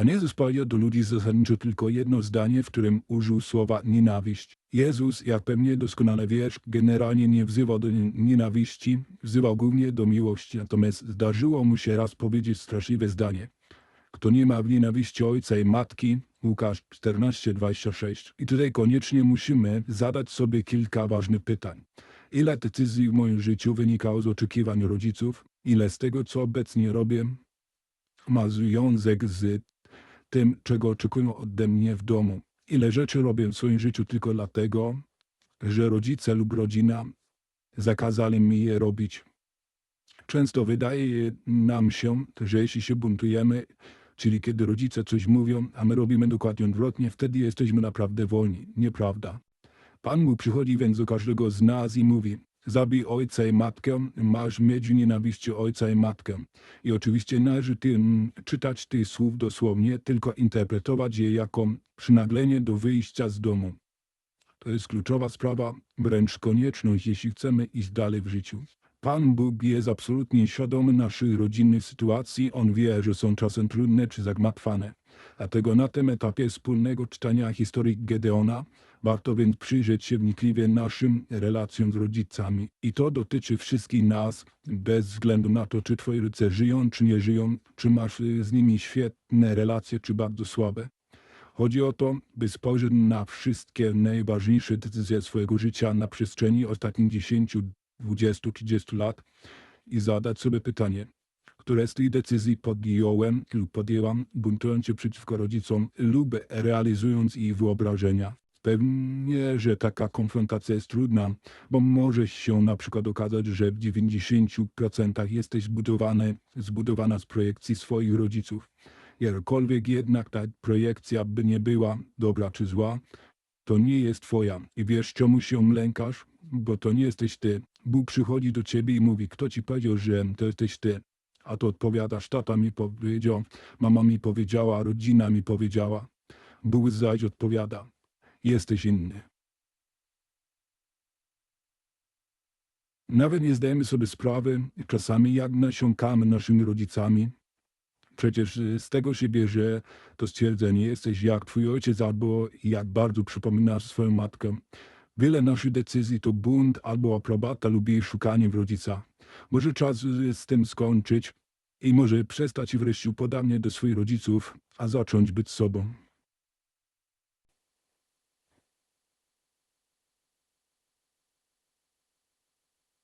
Pan Jezus powiedział do ludzi zasadniczo tylko jedno zdanie, w którym użył słowa nienawiść. Jezus, jak pewnie doskonale wiesz, generalnie nie wzywał do nienawiści, wzywał głównie do miłości. Natomiast zdarzyło mu się raz powiedzieć straszliwe zdanie. Kto nie ma w nienawiści ojca i matki, Łukasz 14:26. I tutaj koniecznie musimy zadać sobie kilka ważnych pytań. Ile decyzji w moim życiu wynikało z oczekiwań rodziców? Ile z tego, co obecnie robię, ma związek z tym, czego oczekują ode mnie w domu? Ile rzeczy robię w swoim życiu tylko dlatego, że rodzice lub rodzina zakazali mi je robić? Często wydaje nam się, że jeśli się buntujemy, czyli kiedy rodzice coś mówią, a my robimy dokładnie odwrotnie, wtedy jesteśmy naprawdę wolni. Nieprawda. Pan Bóg przychodzi więc do każdego z nas i mówi, zabij ojca i matkę, masz mieć nienawiści ojca i matkę. I oczywiście należy tym, czytać tych słów dosłownie, tylko interpretować je jako przynaglenie do wyjścia z domu. To jest kluczowa sprawa, wręcz konieczność, jeśli chcemy iść dalej w życiu. Pan Bóg jest absolutnie świadomy naszych rodzinnych sytuacji. On wie, że są czasem trudne czy zagmatwane. Dlatego na tym etapie wspólnego czytania historii Gedeona warto więc przyjrzeć się wnikliwie naszym relacjom z rodzicami. I to dotyczy wszystkich nas, bez względu na to, czy twoi rodzice żyją, czy nie żyją, czy masz z nimi świetne relacje, czy bardzo słabe. Chodzi o to, by spojrzeć na wszystkie najważniejsze decyzje swojego życia na przestrzeni ostatnich 10, 20, 30 lat i zadać sobie pytanie, które z tych decyzji podjąłem lub podjęłam, buntując się przeciwko rodzicom lub realizując ich wyobrażenia. Pewnie, że taka konfrontacja jest trudna, bo może się na przykład okazać, że w 90% jesteś zbudowany, zbudowana z projekcji swoich rodziców. Jakkolwiek jednak ta projekcja by nie była dobra czy zła, to nie jest twoja. I wiesz, czemu się lękasz? Bo to nie jesteś ty. Bóg przychodzi do ciebie i mówi, kto ci powiedział, że to jesteś ty? A to odpowiadasz, tata mi powiedział, mama mi powiedziała, rodzina mi powiedziała. Bóg zaś odpowiada, jesteś inny. Nawet nie zdajemy sobie sprawy czasami, jak nasiąkamy naszymi rodzicami. Przecież z tego się bierze to stwierdzenie, jesteś jak twój ojciec albo jak bardzo przypominasz swoją matkę. Wiele naszych decyzji to bunt albo aprobata lub jej szukanie w rodzicach. Może czas z tym skończyć i może przestać wreszcie upodabniać do swoich rodziców, a zacząć być sobą.